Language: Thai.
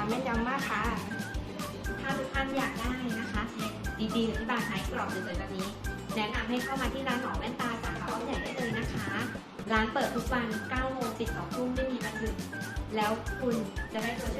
าแม่นยำมากค่ะ ถ้าทุกท่านอยากได้นะคะดีๆหรือที่บ้าร์ขากรอบสวยๆแบบนี้ แนะนำให้เข้ามาที่ร้านหนอแว่นตาสาขาอ้อมใหญ่ได้เลยนะคะ ร้านเปิดทุกวัน9โมงถึง2ทุ่มไม่มีวันหยุด แล้วคุณจะได้ตัวช่วย